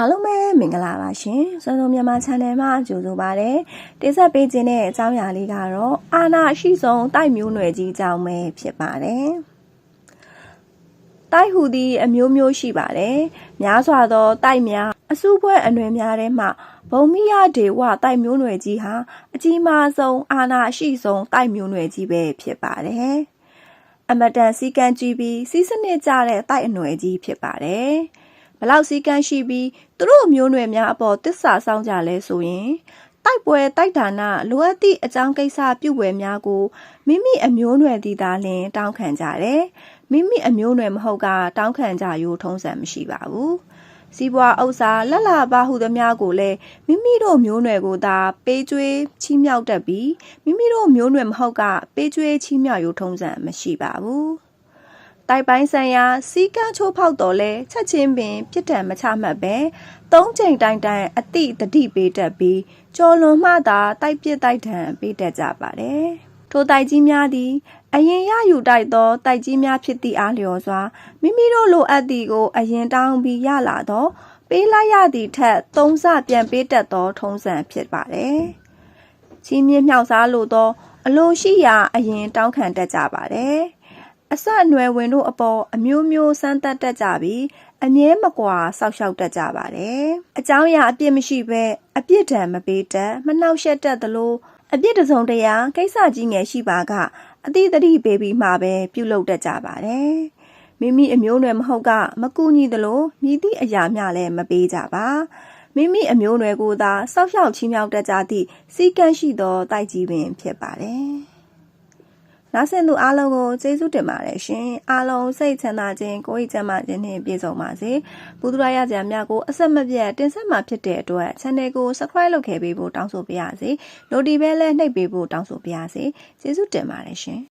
အားလုံးပဲမင်္ဂလာပါရှင်စွမ်းစုံမြန်မာ channel မှာကြိုဆိုပါရစေတင်ဆက်ပေးခြင်းတဲ့အကြောင်းအရာလေးကတော့အာနာအရှိဆုံးတိုက်မျိုးနွယ်ကြီးအကြောင်းပဲဖြစ်ပါတယ်တိုက်ဟူသည်အမျိုးမျိုးရှိပါတယ်များစွာသောတိုက်များအစုဖွဲ့အနွယ်များထဲမှဘုံမိယဒေဝတိုက်မျိုးနွယ်ကြီးဟာအကြီးမားဆုံးအာနာအရှိဆုံးတိုက်မျိုးနွယ်ကြီးပဲဖြစ်ပါတယ်အမတန်စီကံကြည့်ပြီးစီးစနစ်ကြတဲ့တိုက်အနွယ်ကြီးဖြစ်ပါတယ် ဘလောက်စီကံရှိပြီးသူတို့မျိုးနွယ်များအပေါ်တစ္ဆာဆောင်ကြလဲဆိုရင်တိုက်ပွဲတိုက်ဒါနလိုအပ်သည့်အကြောင်းကိစ္စပြုဝယ်များကိုမိမိအမျိုးနွယ်သည်သာလျှင်တောင်းခံကြတယ်မိမိအမျိုးနွယ်မဟုတ်ကတောင်းခံကြရိုးထုံးစံမရှိပါဘူးစီးပွားဥစ္စာလက်လာပါဟုသမျှကိုလည်းမိမိတို့မျိုးနွယ်ကိုသာပေးကျွေးချီးမြှောက်တတ်ပြီးမိမိတို့မျိုးနွယ်မဟုတ်ကပေးကျွေးချီးမြှောက်ရိုးထုံးစံမရှိပါဘူး တိုက်ပိုင်းဆိုင်ရာစီကန်းချိုးဖောက်တော်လဲချက်ချင်းပင်ပြစ်ဒဏ်မချမှတ်ပဲသုံးချိန်တိုင်တိုင်အတိတတိပေးတတ်ပြီးကြော်လွန်မှသာတိုက်ပစ်တိုက်ဒဏ်ပေးတတ်ကြပါတယ်ထိုတိုက်ကြီးများသည်အရင်ရယူတိုက်သောတိုက်ကြီးများဖြစ်သည့်အားလျော်စွာမိမိတို့လိုအပ်သည်ကိုအရင်တောင်းပြီးရလာသောပေးလိုက်ရသည့်ထက်သုံးဆပြန်ပေးတတ်သောထုံးစံဖြစ်ပါတယ်။ချီးမြှင့်မြောက်စားလိုသော အလိုရှိရာအရင်တောင်းခံတတ်ကြပါတယ်။ အဆက်အနွယ်ဝင်တို့အပေါ်အမျိုးမျိုးစမ်းသပ်တတ်ကြပြီးအမြဲမကွာစောက်ရှောက်တတ်ကြပါတယ်။အကြောင်းအရာအပြစ်မရှိဘဲအပြစ်ဒဏ်မပေးတတ်မနှောက်ယှက်တတ်သလိုအပြစ်တစုံတရာကိစ္စကြီးငယ်ရှိပါကအတိတတိပေးပြီးမှပဲပြုလုပ်တတ်ကြပါတယ်။မိမိအမျိုးနွယ်မဟုတ်ကမကူညီသလိုမြည်သည့်အရာမျှလည်းမပေးကြပါမိမိအမျိုးနွယ်ကိုသာစောက်ရှောက်ချီးမြှောက်တတ်ကြသည့်စီကံရှိသောတိုက်ကြီးပင်ဖြစ်ပါတယ်။ နောက်ဆက်သူအားလုံးကိုကျေးဇူးတင်ပါတယ်ရှင်။အားလုံးစိတ်ချမ်းသာခြင်းကိုယ်၏ကျန်းမာခြင်းနှင့်ပြည့်စုံပါစေ။ဘုဒ္ဓရာရကြများကိုအဆက်မပြတ်တင်ဆက်မှာဖြစ်တဲ့အတွက် channel ကို subscribe လုပ်ခဲ့ပေးဖို့တောင်းဆိုပါရစေ။ notification လည်းနှိပ်ပေးဖို့တောင်းဆိုပါရစေ။ကျေးဇူးတင်ပါတယ်ရှင်။